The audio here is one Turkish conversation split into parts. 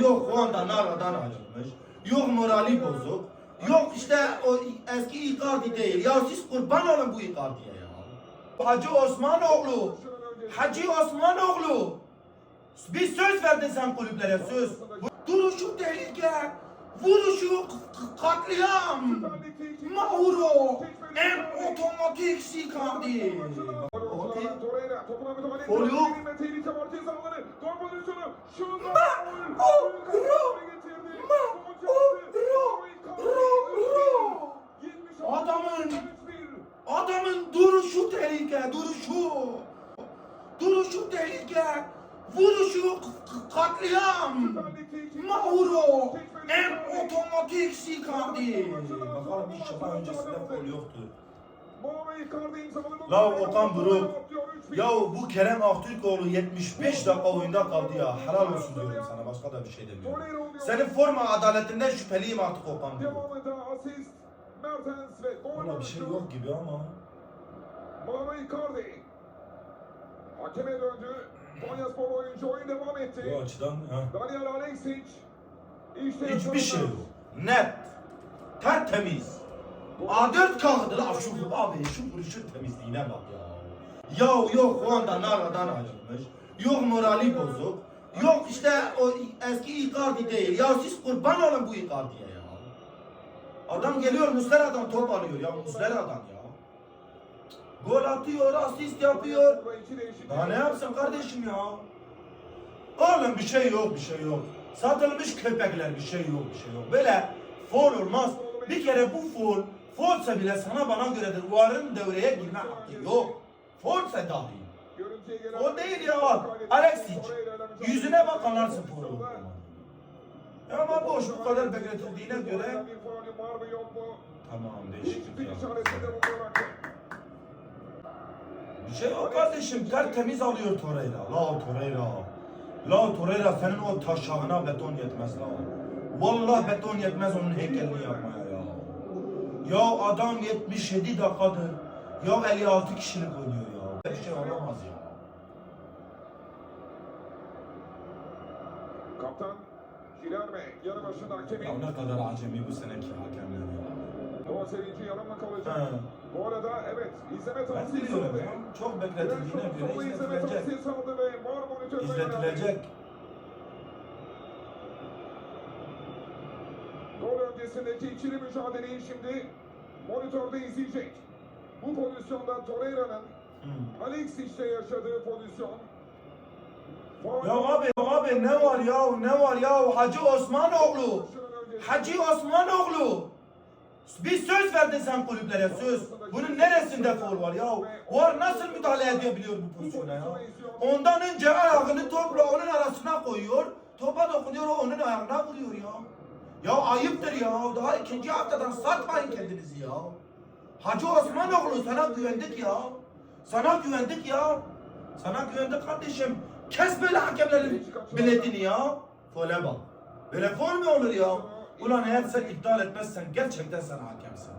yok o anda naradan ayrılmış. Yok morali bozuk. Yok işte o eski Icardi değil. Ya siz kurban olun bu Icardi'ye ya. Hacı Osmanoğlu. Hacı Osmanoğlu. Bir söz verdin sen kulüplere söz. Duruşu tehlike. Vuruşu katliam. Mauro. En otomatik Icardi. Okey. Gol yok. Adamın adamın duruşu tehlike, duruşu. Duruşu tehlike. Vuruşu katliam. Mauro. En otomatik Icardi. Bakalım inşallah öncesinde gol yoktur. La Okan Buruk. Ya bu Kerem Aktürkoğlu 75 dakika oyunda kaldı ya. Helal olsun diyorum sana. Başka da bir şey demiyorum. Senin forma adaletinden şüpheliyim artık Okan Buruk. Valla bir şey yok gibi ama. Mauro Icardi. Hakeme döndü. Konyaspor oyuncu oyun devam etti. Bu açıdan ha. Daniel Alexic. İşte Hiçbir şey yok. Net. Tertemiz. A4 kağıdı la şu abi şu vuruşun temizliğine bak ya. Ya yok o anda naradan ayrılmış. Yok morali bozuk. Yok işte o eski Icardi değil. Ya siz kurban olun bu Icardi'ye ya. Adam geliyor Muslera'dan top alıyor ya Muslera'dan ya. Gol atıyor, asist yapıyor. Daha ne yapsın kardeşim ya? Oğlum bir şey yok, bir şey yok. Satılmış köpekler bir şey yok, bir şey yok. Böyle foul olmaz. Bir kere bu foul, foulse bile sana bana göredir. Varın devreye girme hakkı yok. Foulse dahi. O değil ya bak. Alexic. Yüzüne bak anlarsın olduğunu. Ya ama boş bu kadar bekletildiğine göre. Tamam değişiklik. Bir şey yok kardeşim. Tertemiz alıyor Torreira. La Torreira. La Torreira senin o taşağına beton yetmez la. Vallahi beton yetmez onun heykelini yapmaya ya. Adam 77 dakikadır. Ya 56 kişilik oynuyor ya. Bir şey olamaz ya. Kaptan Gilerme yanı başında hakemin. Ya ne kadar acemi bu seneki hakemler ya. Doğa sevinci yanımla kalacak. He. Bu arada evet izleme Ben tavsiyesi ya. Çok bekletildiğine göre izletilecek. İzletilecek. Gol öncesindeki ikili mücadeleyi şimdi monitörde izleyecek. Bu pozisyonda Torreira'nın Hı. Alexic'te yaşadığı pozisyon. Faul- Ya abi, ya abi ne var ya, ne var ya? Hacı Osmanoğlu. Hacı Osmanoğlu. Bir söz verdin sen kulüplere söz. Bunun neresinde foul var ya? Var nasıl müdahale edebiliyor bu pozisyona ya? Ondan önce ayağını topla onun arasına koyuyor. Topa dokunuyor onun ayağına vuruyor ya. Ya ayıptır ya. Daha ikinci haftadan satmayın kendinizi ya. Hacı Osmanoğlu sana güvendik ya. Sana güvendik ya. Sana güvendik kardeşim. Kes böyle hakemlerin biletini ya. Fole bak. Böyle fol mu olur ya? Ulan eğer sen iptal etmezsen gerçekten sen hakemsin.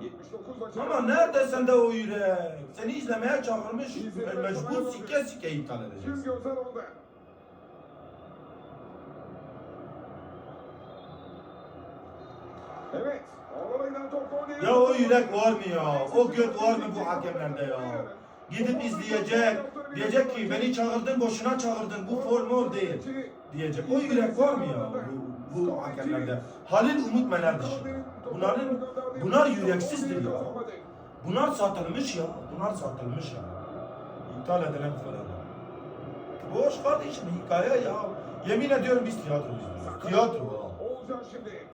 79 dakika. Ama nerede sende o yürek? Seni izlemeye çağırmış. Mecbur sike sike iptal edeceksin. Evet. Ya o yürek var mı ya? O göt var mı bu hakemlerde ya? Gidip izleyecek. Diyecek ki beni çağırdın boşuna çağırdın. Bu formu değil. Diyecek. O yürek var mı ya? Bu, bu hakemlerde. Halil Umut Meler dışında. Bunların, bunlar yüreksizdir ya. Bunlar satılmış ya. Bunlar satılmış ya. İptal edilen falan. Boş kardeşim hikaye ya. Yemin ediyorum biz tiyatro izliyoruz. Tiyatro. Olacak şimdi.